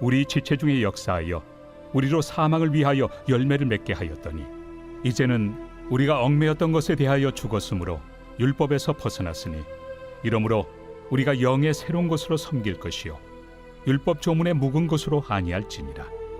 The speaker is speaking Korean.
우리 지체 중에 역사하여 우리로 사망을 위하여 열매를 맺게 하였더니 이제는 우리가 얽매였던 것에 대하여 죽었으므로 율법에서 벗어났으니 이러므로 우리가 영의 새로운 것으로 섬길 것이요 율법 조문의 묵은 것으로 아니할지니라